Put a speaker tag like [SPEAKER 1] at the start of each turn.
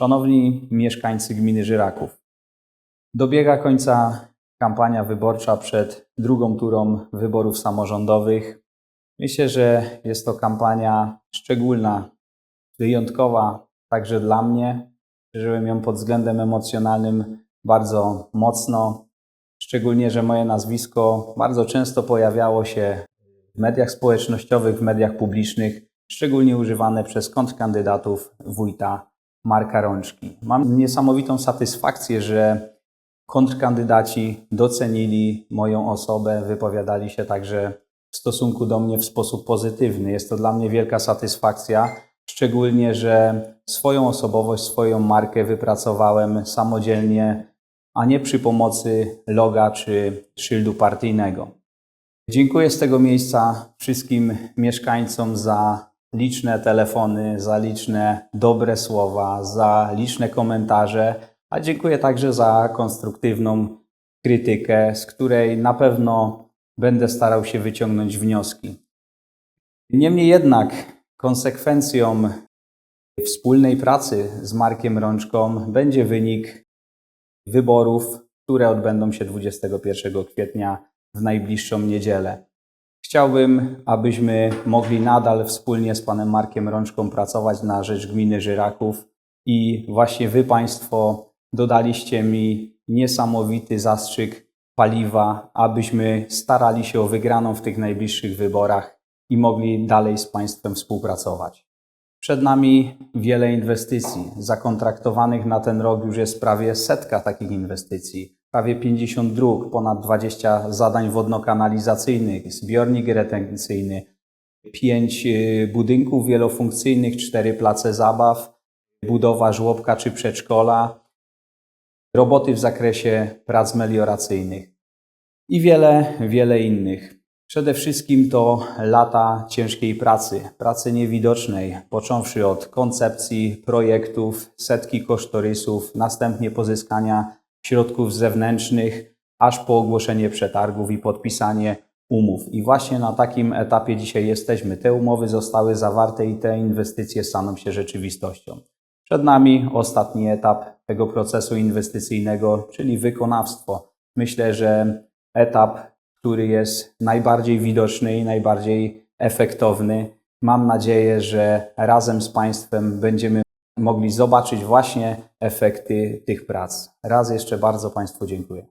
[SPEAKER 1] Szanowni mieszkańcy gminy Żyraków, dobiega końca kampania wyborcza przed drugą turą wyborów samorządowych. Myślę, że jest to kampania szczególna, wyjątkowa także dla mnie. Przeżyłem ją pod względem emocjonalnym bardzo mocno, szczególnie, że moje nazwisko bardzo często pojawiało się w mediach społecznościowych, w mediach publicznych, szczególnie używane przez kontrkandydatów wójta Marka Rączki. Mam niesamowitą satysfakcję, że kontrkandydaci docenili moją osobę, wypowiadali się także w stosunku do mnie w sposób pozytywny. Jest to dla mnie wielka satysfakcja, szczególnie, że swoją osobowość, swoją markę wypracowałem samodzielnie, a nie przy pomocy loga czy szyldu partyjnego. Dziękuję z tego miejsca wszystkim mieszkańcom za liczne telefony, za liczne dobre słowa, za liczne komentarze, a dziękuję także za konstruktywną krytykę, z której na pewno będę starał się wyciągnąć wnioski. Niemniej jednak konsekwencją wspólnej pracy z Markiem Rączką będzie wynik wyborów, które odbędą się 21 kwietnia w najbliższą niedzielę. Chciałbym, abyśmy mogli nadal wspólnie z panem Markiem Rączką pracować na rzecz gminy Żyraków i właśnie wy państwo dodaliście mi niesamowity zastrzyk paliwa, abyśmy starali się o wygraną w tych najbliższych wyborach i mogli dalej z państwem współpracować. Przed nami wiele inwestycji. Zakontraktowanych na ten rok już jest prawie setka takich inwestycji. Prawie 50 dróg, ponad 20 zadań wodno-kanalizacyjnych, zbiornik retencyjny, 5 budynków wielofunkcyjnych, 4 place zabaw, budowa żłobka czy przedszkola, roboty w zakresie prac melioracyjnych i wiele, wiele innych. Przede wszystkim to lata ciężkiej pracy, pracy niewidocznej, począwszy od koncepcji, projektów, setki kosztorysów, następnie pozyskania środków zewnętrznych, aż po ogłoszenie przetargów i podpisanie umów. I właśnie na takim etapie dzisiaj jesteśmy. Te umowy zostały zawarte i te inwestycje staną się rzeczywistością. Przed nami ostatni etap tego procesu inwestycyjnego, czyli wykonawstwo. Myślę, że etap który jest najbardziej widoczny i najbardziej efektowny. Mam nadzieję, że razem z Państwem będziemy mogli zobaczyć właśnie efekty tych prac. Raz jeszcze bardzo Państwu dziękuję.